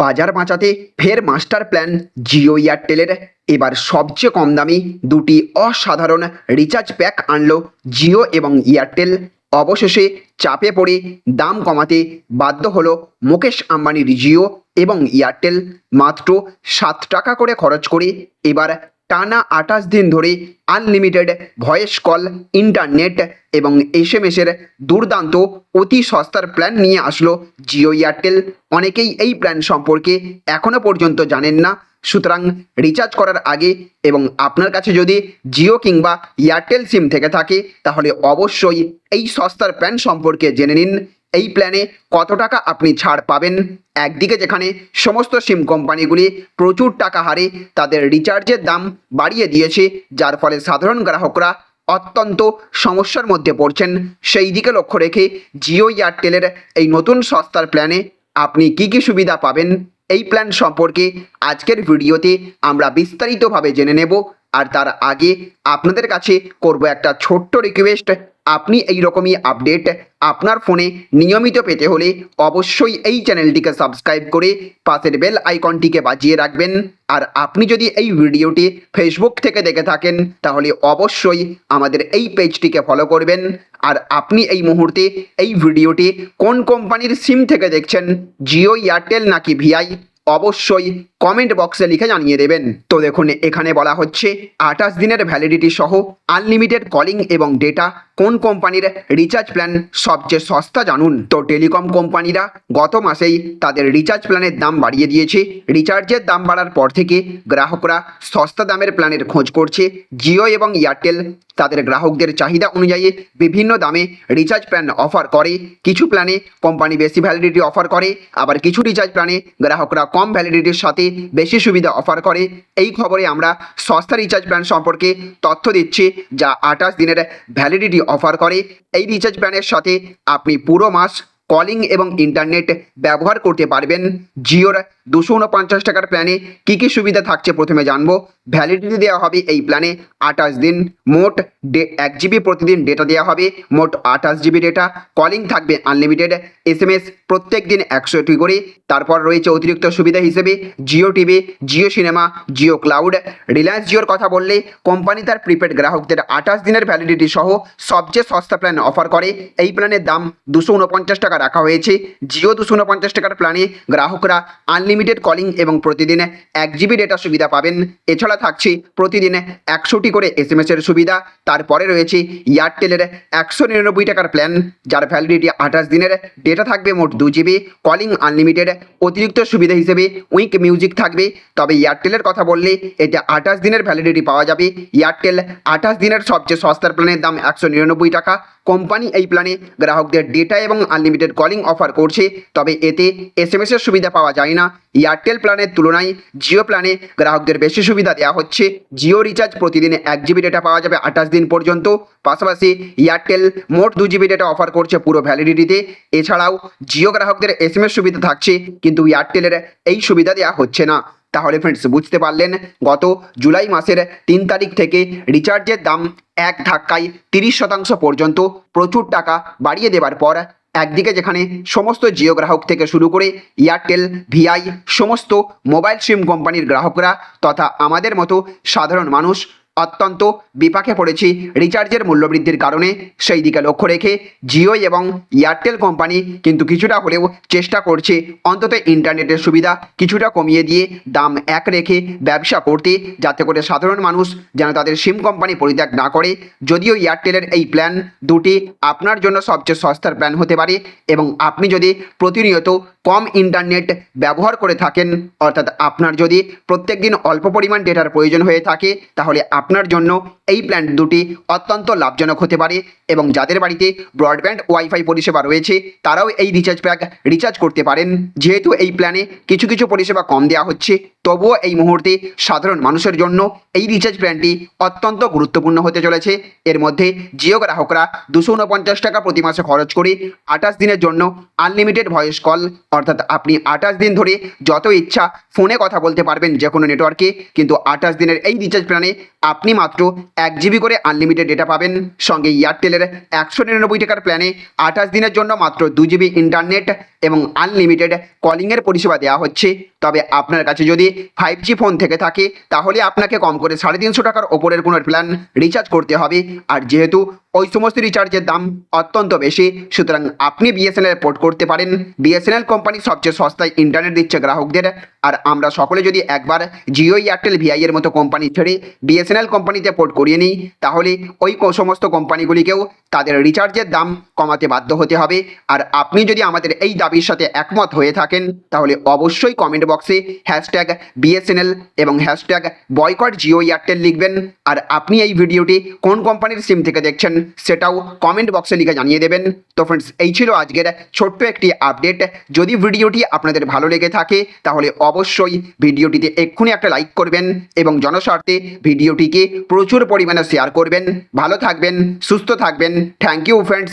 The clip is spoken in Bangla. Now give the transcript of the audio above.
বাজার বাঁচাতে ফের মাস্টার প্ল্যান জিও এয়ারটেলের। এবার সবচেয়ে কম দামি দুটি অসাধারণ রিচার্জ প্যাক আনল জিও এবং এয়ারটেল। অবশেষে চাপে পড়ে দাম কমাতে বাধ্য হলো মুকেশ আম্বানির জিও এবং এয়ারটেল। মাত্র সাত টাকা করে খরচ করে এবার টানা আঠাশ দিন ধরে আনলিমিটেড ভয়েস কল ইন্টারনেট এবং এস এম এসের দুর্দান্ত অতি সস্তার প্ল্যান নিয়ে আসলো জিও এয়ারটেল অনেকেই এই প্ল্যান সম্পর্কে এখনও পর্যন্ত জানেন না। সুতরাং রিচার্জ করার আগে এবং আপনার কাছে যদি জিও কিংবা এয়ারটেল সিম থেকে থাকে, তাহলে অবশ্যই এই সস্তার প্ল্যান সম্পর্কে জেনে নিন। এই প্ল্যানে কত টাকা আপনি ছাড় পাবেন? একদিকে যেখানে সমস্ত সিম কোম্পানিগুলি প্রচুর টাকা হারে তাদের রিচার্জের দাম বাড়িয়ে দিয়েছে, যার ফলে সাধারণ গ্রাহকরা অত্যন্ত সমস্যার মধ্যে পড়ছেন। সেই দিকে লক্ষ্য রেখে জিও এয়ারটেলের এই নতুন সস্তার প্ল্যানে আপনি কি কি সুবিধা পাবেন? এই প্ল্যান সম্পর্কে আজকের ভিডিওতে আমরা বিস্তারিতভাবে জেনে নেব, আর তার আগে আপনাদের কাছে করব একটা ছোট্ট রিকোয়েস্ট আপনি এই রকমই আপডেট আপনার ফোনে নিয়মিত পেতে হলে অবশ্যই এই চ্যানেলটিকে সাবস্ক্রাইব করে পাশের বেল আইকনটিকে বাজিয়ে রাখবেন। আর আপনি যদি এই ভিডিওটি ফেসবুক থেকে দেখে থাকেন, তাহলে অবশ্যই আমাদের এই পেজটিকে ফলো করবেন। আর আপনি এই মুহূর্তে এই ভিডিওটি কোন কোম্পানির সিম থেকে দেখছেন জিও এয়ারটেল নাকি ভিআই অবশ্যই কমেন্ট বক্সে লিখে জানিয়ে দেবেন। তো দেখুন, এখানে বলা হচ্ছে আঠাশ দিনের ভ্যালিডিটি সহ আনলিমিটেড কলিং এবং ডেটা কোন কোম্পানির রিচার্জ প্ল্যান সবচেয়ে সস্তা জানুন? তো টেলিকম কোম্পানিরা গত মাসেই তাদের রিচার্জ প্ল্যানের দাম বাড়িয়ে দিয়েছে। রিচার্জের দাম বাড়ার পর থেকে গ্রাহকরা সস্তা দামের প্ল্যানের খোঁজ করছে। জিও এবং এয়ারটেল তাদের গ্রাহকদের চাহিদা অনুযায়ী বিভিন্ন দামে রিচার্জ প্ল্যান অফার করে। কিছু প্ল্যানে কোম্পানি বেশি ভ্যালিডিটি অফার করে, আবার কিছু রিচার্জ প্ল্যানে গ্রাহকরা কম ভ্যালিডিটির সাথে বেশি সুবিধা অফার করে। এই খবরে আমরা সস্তা রিচার্জ প্ল্যান সম্পর্কে তথ্য দিচ্ছি, যা আঠাশ দিনের ভ্যালিডিটি অফার করে, এই রিচার্জ প্ল্যানের সাথে আপনি পুরো মাস কলিং এবং ইন্টারনেট ব্যবহার করতে পারবেন। জিওর দুশো টাকার প্ল্যানে কী কী সুবিধা থাকছে প্রথমে জানব। ভ্যালিডিটি দেওয়া হবে এই প্ল্যানে আঠাশ দিন, মোট এক জিবি প্রতিদিন ডেটা দেওয়া হবে, মোট আঠাশ জিবি ডেটা কলিং থাকবে আনলিমিটেড এস এম এস প্রত্যেক দিন একশোটি করে, তারপর রয়েছে অতিরিক্ত সুবিধা হিসেবে Jio TV Jio cinema Jio cloud Reliance জিওর কথা বললে কোম্পানি তার প্রিপেড গ্রাহকদের আঠাশ দিনের ভ্যালিডিটি সহ সবচেয়ে সস্তা প্ল্যান অফার করে। এই প্ল্যানের দাম দুশো উনপঞ্চাশ টাকা রাখা হয়েছে। জিও দুশো উনপঞ্চাশ টাকার প্ল্যানে গ্রাহকরা আনলিমিটেড কলিং এবং প্রতিদিন এক জিবি ডেটা সুবিধা পাবেন। এছাড়া থাকছে প্রতিদিনে একশোটি করে এস এম এর সুবিধা। তারপরে রয়েছে এয়ারটেলের একশো নিরানব্বই টাকার প্ল্যান যার ভ্যালিডিটি আঠাশ দিনের। ডেটা থাকবে মোট দু জিবি কলিং আনলিমিটেড অতিরিক্ত সুবিধা হিসেবে উইক মিউজিক থাকবে। তবে এয়ারটেলের কথা বললে এতে আঠাশ দিনের ভ্যালিডিটি পাওয়া যাবে। এয়ারটেল আঠাশ দিনের সবচেয়ে সস্তার প্ল্যানের দাম একশো নিরানব্বই টাকা। কোম্পানি এই প্ল্যানে গ্রাহকদের ডেটা এবং আনলিমিটেড কলিং অফার করছে। তবে এতে এস এম সুবিধা পাওয়া যায় না। এয়ারটেল প্ল্যানের তুলনায় জিও প্ল্যানে গ্রাহকদের বেশি সুবিধা দেওয়া হচ্ছে। জিও রিচার্জ প্রতিদিনে এক জিবি ডেটা পাওয়া যাবে আঠাশ দিন পর্যন্ত। পাশাপাশি এয়ারটেল মোট দু জিবি ডেটা অফার করছে পুরো ভ্যালিডিটিতে এছাড়াও জিও গ্রাহকদের এস সুবিধা থাকছে, কিন্তু এয়ারটেলের এই সুবিধা দেওয়া হচ্ছে না। তাহলে ফ্রেন্ডস বুঝতে পারলেন, গত জুলাই মাসের তিন তারিখ থেকে রিচার্জের দাম এক ধাক্কায় তিরিশ শতাংশ পর্যন্ত প্রচুর টাকা বাড়িয়ে দেবার পর একদিকে যেখানে সমস্ত জিও গ্রাহক থেকে শুরু করে এয়ারটেল, ভিআই, সমস্ত মোবাইল সিম কোম্পানির গ্রাহকরা তথা আমাদের মতো সাধারণ মানুষ অত্যন্ত বিপাকে পড়েছি রিচার্জের মূল্যবৃদ্ধির কারণে। সেই দিকে লক্ষ্য রেখে জিও এবং এয়ারটেল কোম্পানি কিন্তু কিছুটা হলেও চেষ্টা করছে অন্তত ইন্টারনেটের সুবিধা কিছুটা কমিয়ে দিয়ে দাম এক রেখে ব্যবসা করতে, যাতে করে সাধারণ মানুষ যেন তাদের সিম কোম্পানি পরিত্যাগ না করে। যদিও এয়ারটেলের এই প্ল্যান দুটি আপনার জন্য সবচেয়ে সস্তার প্ল্যান হতে পারে এবং আপনি যদি প্রতিনিয়ত কম ইন্টারনেট ব্যবহার করে থাকেন, অর্থাৎ আপনার যদি প্রত্যেক দিন অল্প পরিমাণ ডেটার প্রয়োজন হয়ে থাকে, তাহলে আপনার জন্য এই প্ল্যান দুটি অত্যন্ত লাভজনক হতে পারে এবং যাদের বাড়িতে ব্রডব্যান্ড ওয়াইফাই পরিষেবা রয়েছে, তারাও এই রিচার্জ প্যাক রিচার্জ করতে পারেন। যেহেতু এই প্ল্যানে কিছু কিছু পরিষেবা কম দেওয়া হচ্ছে, তবুও এই মুহূর্তে সাধারণ মানুষের জন্য এই রিচার্জ প্ল্যানটি অত্যন্ত গুরুত্বপূর্ণ হতে চলেছে। এর মধ্যে জিও গ্রাহকরা দুশো উনপঞ্চাশ টাকা প্রতি মাসে খরচ করে আঠাশ দিনের জন্য আনলিমিটেড ভয়েস কল অর্থাৎ আপনি আঠাশ দিন ধরে যত ইচ্ছা ফোনে কথা বলতে পারবেন যে কোনো নেটওয়ার্কে কিন্তু আঠাশ দিনের এই রিচার্জ প্ল্যানে আপনি মাত্র এক জিবি করে আনলিমিটেড ডেটা পাবেন। সঙ্গে এয়ারটেলের একশো নিরানব্বই টাকার প্ল্যানে আঠাশ দিনের জন্য মাত্র দু জিবি ইন্টারনেট এবং আনলিমিটেড কলিংয়ের পরিষেবা দেওয়া হচ্ছে। তবে আপনার কাছে যদি ফাইভ জি ফোন থেকে থাকে, তাহলে আপনাকে কম করে সাড়ে তিনশো টাকার ওপরের কোনো প্ল্যান রিচার্জ করতে হবে। আর যেহেতু ওই সমস্ত রিচার্জের দাম অত্যন্ত বেশি, সুতরাং আপনি বিএসএনএল পোর্ট করতে পারেন। বিএসএনএল কোম্পানি সবচেয়ে সস্তায় ইন্টারনেট দিচ্ছে গ্রাহকদের। আর আমরা সকলে যদি একবার জিও এয়ারটেল ভিআই এর মতো কোম্পানি ছেড়ে বিএসএনএল কোম্পানিতে পোর্ট করিয়ে নিই, তাহলে ওই সমস্ত কোম্পানিগুলিকেও তাদের রিচার্জের দাম কমাতে বাধ্য হতে হবে। আর আপনি যদি আমাদের এই দাবির সাথে একমত হয়ে থাকেন, তাহলে অবশ্যই কমেন্ট বক্সে হ্যাশট্যাগ বিএসএনএল এবং হ্যাশট্যাগ বয়কট জিও এয়ারটেল লিখবেন। আর আপনি এই ভিডিওটি কোন কোম্পানির সিম থেকে দেখছেন, সেটাও কমেন্ট বক্সে লিখে জানিয়ে দেবেন। তো ফ্রেন্ডস এই ছিল আজকের ছোট্ট একটি আপডেট যদি ভিডিওটি আপনাদের ভালো লেগে থাকে, তাহলে অবশ্যই ভিডিওটিতে এক্ষুনি একটা লাইক করবেন এবং জনস্বার্থে ভিডিওটিকে প্রচুর পরিমাণে শেয়ার করবেন। ভালো থাকবেন, সুস্থ থাকবেন। Thank you friends